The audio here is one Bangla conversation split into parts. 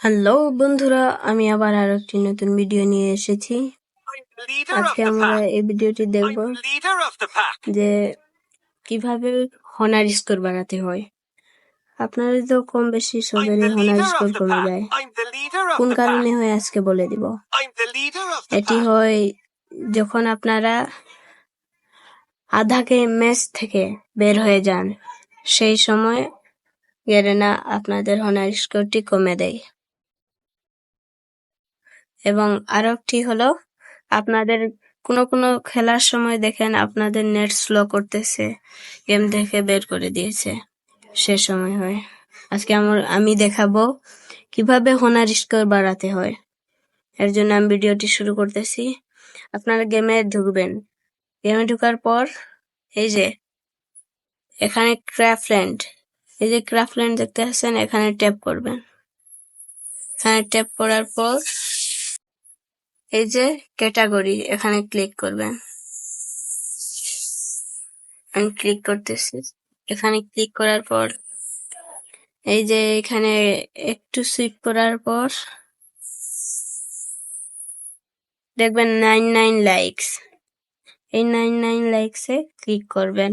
হ্যালো বন্ধুরা, আমি আবার আর একটি নতুন ভিডিও নিয়ে এসেছি। আজকে আমরা এই ভিডিওটি দেখব. যে কীভাবে হনার স্কোর বাড়াতে হয়। আপনাদের তো কম বেশি সবেরই হনার স্কোর কমে যায়। কোন কারণে হয় আজকে বলে দিব। এটি হয় যখন আপনারা আধাকে ম্যাচ থেকে বের হয়ে যান, সেই সময় গেরেনা আপনাদের হনার স্কোরটি কমে দেয়। এবং আরেকটি হলো, আপনাদের কোনো কোনো খেলার সময় দেখেন আপনাদের নেট স্লো করতেছে, গেম থেকে বের করে দিয়েছে। সে সময় হয়। আজকে আমার, আমি দেখাবো কীভাবে হোনার স্কোর বাড়াতে হয়। এর জন্য আমি ভিডিওটি শুরু করতেছি। আপনারা গেমে ঢুকবেন। গেমে ঢুকার পর, এই যে, এখানে ক্রাফল্যান্ড এই যে ক্রাফল্যান্ড দেখতে পাচ্ছেন এখানে ট্যাপ করবেন। এখানে ট্যাপ করার পর এই যে ক্যাটাগরি, এখানে ক্লিক করবেন। আমি ক্লিক করতেছি। এখানে ক্লিক করার পর, এই যে এখানে একটু সুইপ করার পর, দেখবেন নাইন নাইন লাইকস। এই নাইন নাইন লাইকসে ক্লিক করবেন।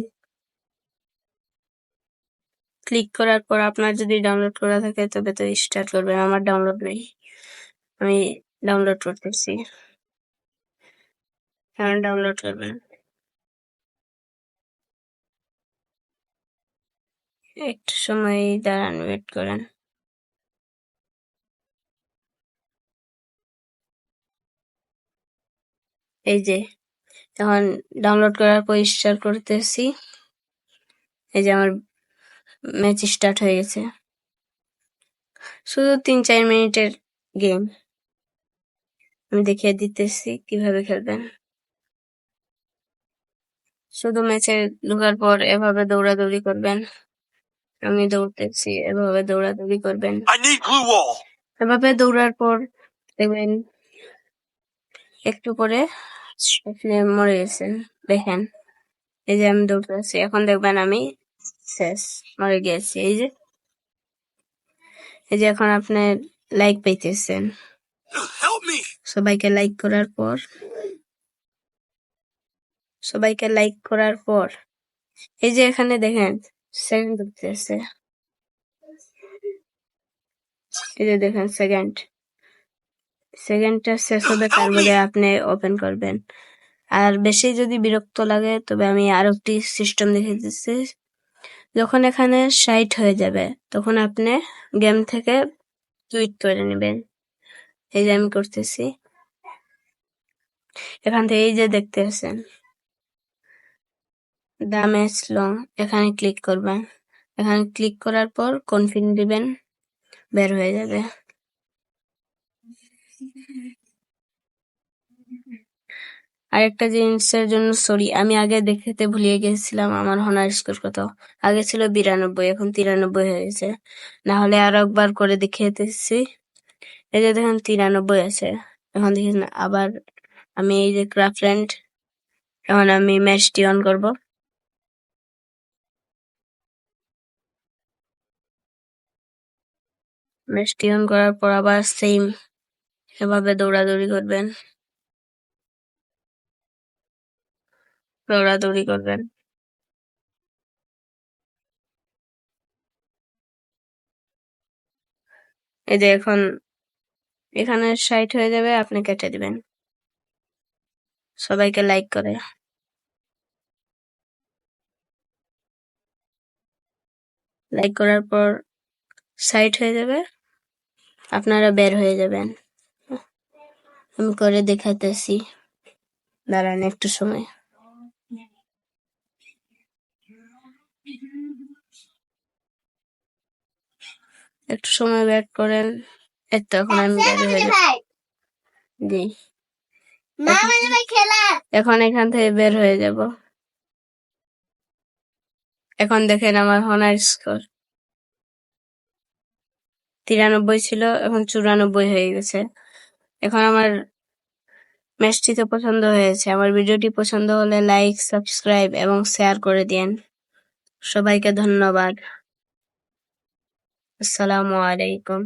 ক্লিক করার পর আপনার যদি ডাউনলোড করা থাকে, তবে তো স্টার্ট করবেন। আমার ডাউনলোড নেই। আমি ডাউনলোড করতেছি এখন ডাউনলোড করবেন একটু সময় দাঁড়ান ওয়েট করেন এই যে এখন ডাউনলোড করার পর স্টার্ট করতেছি এই যে আমার ম্যাচ স্টার্ট হয়ে গেছে শুধু তিন চার মিনিটের গেম আমি দেখিয়ে দিতেছি কীভাবে খেলবেন। শুধু ম্যাচে ঢোকার পর এভাবে দৌড়াদৌড়ি করবেন। আমি দৌড়তেছি এভাবে দৌড়াদৌড়ি করবেন. এভাবে দৌড়ার পর দেখবেন একটু পরে আপনি মরে গেছেন। দেখেন এই যে আমি দৌড়তেছি এখন দেখবেন আমি শেষ মরে গেছি। এই যে এই যে এখন আপনি লাইক পাইতেছেন। Help me. সবাইকে লাইক করার পর, সবাইকে লাইক করার পর, এই যে এখানে দেখেন সেকেন্ড ঢুকতেছে এই যে দেখেন সেকেন্ড সেকেন্ডটা শেষ হবে তারপরে আপনি ওপেন করবেন। আর বেশি যদি বিরক্ত লাগে, তবে আমি আরও একটি সিস্টেম দেখে দিচ্ছি যখন এখানে সাইট হয়ে যাবে, তখন আপনি গেম থেকে টুইট করে নেবেন। এই যে আমি করতেছি। এখান থেকে এই যে দেখতে আছেন দা ম্যাচ লং এখানে ক্লিক করবেন। এখানে ক্লিক করার পর কনফিন দিবেন, বের হয়ে যাবে। আরেকটা জিনিসের জন্য সরি আমি আগে দেখাতে ভুলিয়ে গেছিলাম আমার হনার স্কোর কত। আগে ছিল বিরানব্বই, এখন তিরানব্বই হয়েছে। না হলে আরও একবার করে দেখিয়ে দিচ্ছি যে দেখেন তিরানব্বই আছে। এখন দেখেন আবার আমি এই যে ক্রাফল্যান্ড এখন আমি ম্যাচটি অন করব। ম্যাচটি অন করার পর আবার সেম এভাবে দৌড়াদৌড়ি করবেন। দৌড়াদৌড়ি করবেন। এই যে এখন এখানে সাইট হয়ে যাবে, আপনি কেটে দিবেন। সবাইকে লাইক করে। লাইক করার পর সাইট হয়ে যাবে, আপনারা বের হয়ে যাবেন। আমি করে দেখাইতেছি। দাঁড়ান একটু সময়। একটু সময় ব্যাট করেন। তো এখন আমি বের হয়ে যাব জি এখন এখান থেকে বের হয়ে যাব এখন দেখেন আমার হনার স্কোর তিরানব্বই ছিল এখন চুরানব্বই হয়ে গেছে এখন আমার ম্যাচটি তো পছন্দ হয়েছে আমার ভিডিওটি পছন্দ হলে লাইক সাবস্ক্রাইব এবং শেয়ার করে দিন সবাইকে ধন্যবাদ আসসালামু আলাইকুম